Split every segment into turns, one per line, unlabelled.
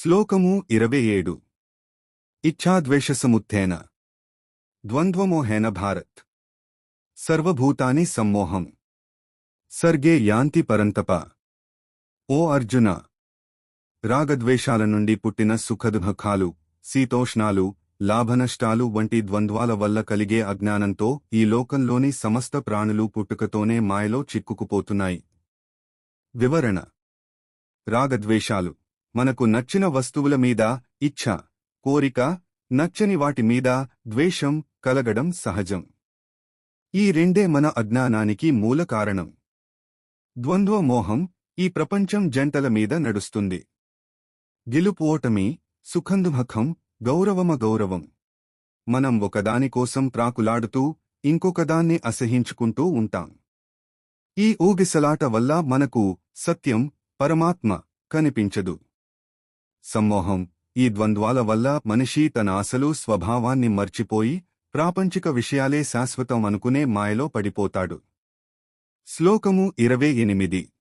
శ్లోకము ఇరవై ఏడు. ఇచ్ఛాద్వేషసముత్థేన ద్వంద్వమోహేన భారత్. సర్వభూతాని సమ్మోహం. సర్గే యాంతి పరంతప. ఓ అర్జున. రాగద్వేషాల నుండి పుట్టిన సుఖదుఖాలు శీతోష్ణాలు లాభనష్టాలు వంటి ద్వంద్వాల వల్ల కలిగే అజ్ఞానంతో ఈ లోకంలోని సమస్త ప్రాణులు పుట్టుకతోనే మాయలో చిక్కుకుపోతున్నాయి. వివరణ. రాగద్వేషాలు. మనకు నచ్చిన వస్తువుల మీద ఇచ్ఛ కోరిక నచ్చని వాటి మీద ద్వేషం కలగడం సహజం. ఈ రెండే మన అజ్ఞానానికి మూల కారణం. ద్వంద్వ మోహం ఈ ప్రపంచం జంటల మీద నడుస్తుంది. గెలుపోటమి సుఖందుముఖం గౌరవమ గౌరవం. మనం ఒకదానికోసం ప్రాకులాడుతూ ఇంకొకదాన్ని అసహించుకుంటూ ఉంటాం. ఈ ఊగిసలాట వల్ల మనకు సత్యం పరమాత్మ కనిపించదు. సమ్మోహం. ఈ ద్వంద్వాల వల్ల మనిషి తన అసలు స్వభావాన్ని మర్చిపోయి ప్రాపంచిక విషయాలే శాశ్వతం అనుకునే మాయలో పడిపోతాడు. శ్లోకము ఇరవై ఎనిమిది.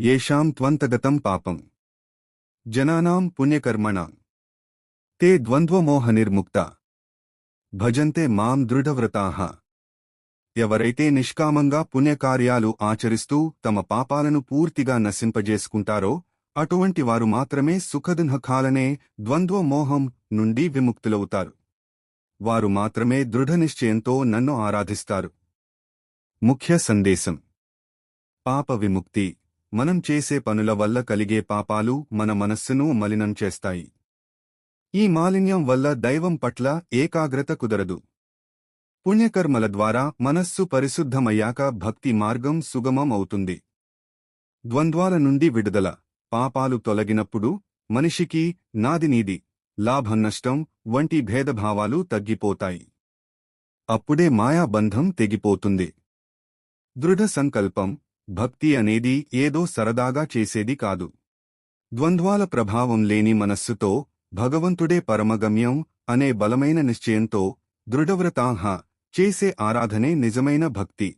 ఏషాం త్వంతగతం పాపం. జనానాం పుణ్యకర్మణ. తే ద్వంద్వమోహనిర్ముక్త. భజంతే మాం దృఢవ్రతాహ ఎవరైతే నిష్కామంగా పుణ్యకార్యాలు ఆచరిస్తూ తమ పాపాలను పూర్తిగా నశింపజేసుకుంటారో అటువంటి వారు మాత్రమే సుఖదినకాలనే ద్వంద్వమోహం నుండి విముక్తులవుతారు. వారు మాత్రమే దృఢనిశ్చయంతో నన్ను ఆరాధిస్తారు. ముఖ్య సందేశం. పాప విముక్తి. మనం చేసే పనుల వల్ల కలిగే పాపాలు మన మనస్సును మలినం చేస్తాయి. ఈ మాలిన్యం వల్ల దైవం పట్ల ఏకాగ్రత కుదరదు. పుణ్యకర్మల ద్వారా మనస్సు పరిశుద్ధమయ్యాక భక్తి మార్గం సుగమం అవుతుంది ద్వంద్వాల నుండి విడుదల. పాపాలు తొలగినప్పుడు మనిషికి నాది నీది లాభం నష్టం వంటి భేదభావాలు తగ్గిపోతాయి. అప్పుడే మాయాబంధం తెగిపోతుంది. దృఢ సంకల్పం భక్తి అనేది ఏదో సరదాగా చేసేది కాదు. ద్వంద్వాల ప్రభావం లేని మనస్సుతో భగవంతుడే పరమగమ్యం అనే బలమైన నిశ్చయంతో దృఢవ్రతాహ చేసే ఆరాధనే నిజమైన భక్తి.